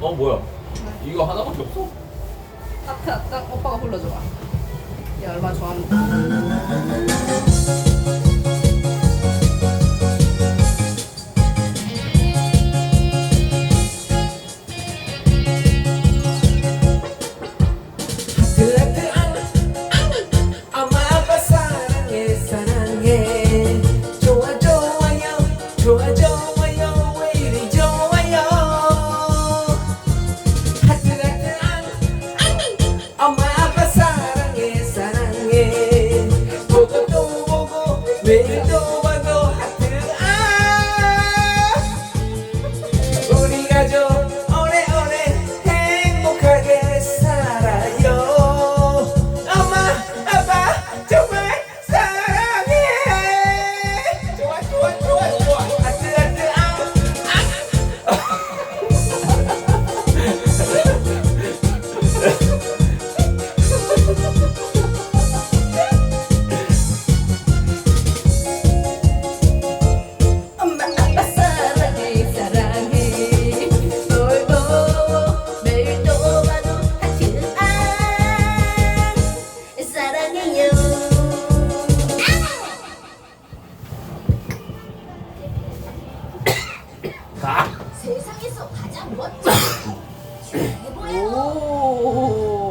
어 뭐야? 이거 하나밖에 없어? 아트 아트 오빠가 골라줘봐. 얘 얼마 좋아하는지. 그 그 좋아 좋아요 좋아 좋아 내게 보고 또 보고 매일 또 오.